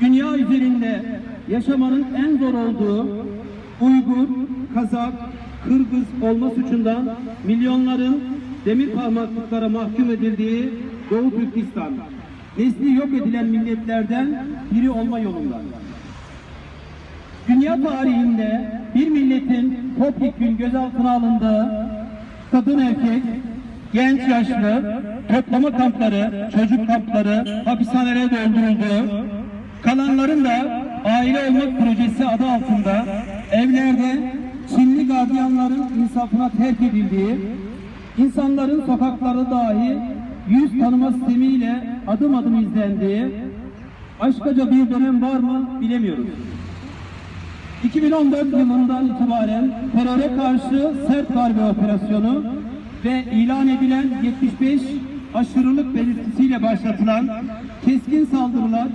dünya üzerinde yaşamanın en zor olduğu Uygur, Kazak, Kırgız olma suçundan milyonların demir parmaklıklara mahkum edildiği Doğu Türkistan, nesli yok edilen milletlerden biri olma yolunda. Dünya tarihinde bir milletin topyekun gözaltına alındığı kadın erkek, genç yaşlı, toplama kampları, çocuk kampları, hapishanelere dolduruldu. Kalanların da aile olmak projesi adı altında evlerde Çinli gardiyanların insafına terk edildiği, insanların sokakları dahi yüz tanıma sistemiyle adım adım izlendiği, başkaca bir dönem var mı bilemiyoruz. 2014 yılından itibaren teröre karşı sert darbe operasyonu ve ilan edilen 75 aşırılık belirtisiyle başlatılan keskin saldırılar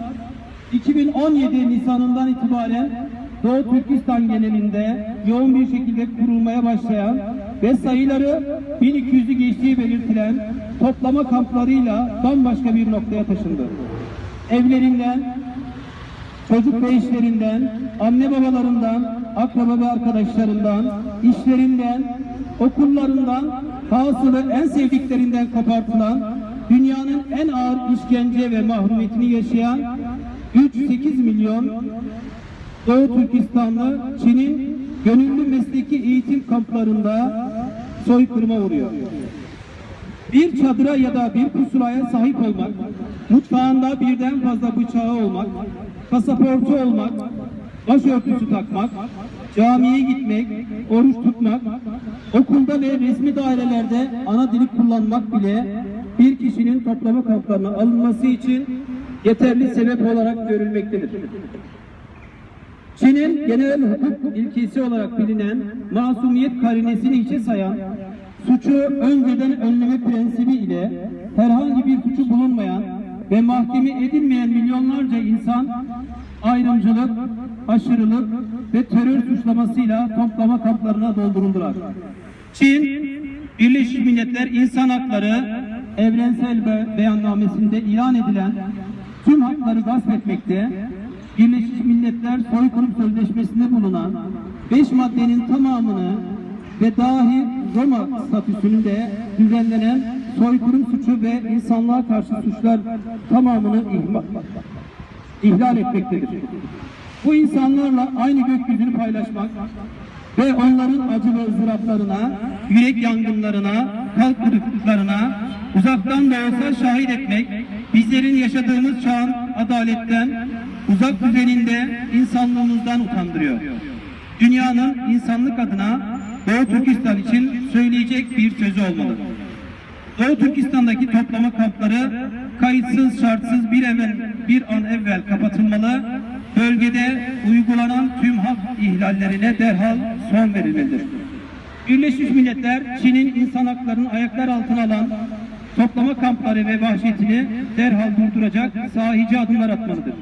2017 Nisan'ından itibaren Doğu Türkistan genelinde yoğun bir şekilde kurulmaya başlayan ve sayıları 1200'ü geçtiği belirtilen toplama kamplarıyla bambaşka bir noktaya taşındı. Evlerinden, çocuk ve işlerinden, anne babalarından, akraba ve arkadaşlarından, işlerinden, okullarından, hasılı en sevdiklerinden kopartılan, dünyanın en ağır işkence ve mahrumiyetini yaşayan 3-8 milyon Doğu Türkistanlı Çin'in gönüllü mesleki eğitim kamplarında soykırıma uğruyor. Bir çadıra ya da bir pusulaya sahip olmak, mutfağında birden fazla bıçağı olmak, pasaportu olmak, başörtüsü takmak, camiye gitmek, oruç tutmak, okulda ve resmi dairelerde ana dili kullanmak bile bir kişinin toplama kamplarına alınması için yeterli sebep olarak görülmektedir. Çin'in genel hukuk ilkesi olarak bilinen masumiyet karinesini içe sayan, suçu önceden önleme prensibi ile herhangi bir suçu bulunmayan ve mahkeme edilmeyen milyonlarca insan ayrımcılık, aşırılık ve terör suçlamasıyla toplama kamplarına dolduruldular. Çin, Birleşmiş Milletler İnsan Hakları Evrensel Be- Beyannamesinde ilan edilen tüm hakları gasp etmekte, Birleşmiş Milletler Soykırım Sözleşmesi'nde bulunan 5 maddenin tamamını ve dahi Roma statüsünün de düzenlenen soykırım suçu ve insanlığa karşı suçlar tamamını ihlal etmektedir. Bu insanlarla aynı gökyüzünü paylaşmak ve onların acı ve ızdıraplarına, yürek yangınlarına, kalp kırıklıklarına uzaktan da olsa şahit etmek, bizlerin yaşadığımız çağın adaletten, uzak düzeninde insanlığımızdan utandırıyor. Dünyanın insanlık adına Doğu Türkistan için söyleyecek bir sözü olmalı. Doğu Türkistan'daki toplama kampları kayıtsız şartsız bir evvel bir an evvel kapatılmalı. Bölgede uygulanan tüm hak ihlallerine derhal son verilmelidir. Birleşmiş Milletler Çin'in insan haklarını ayaklar altına alan toplama kampları ve vahşetini derhal durduracak sahici adımlar atmalıdır.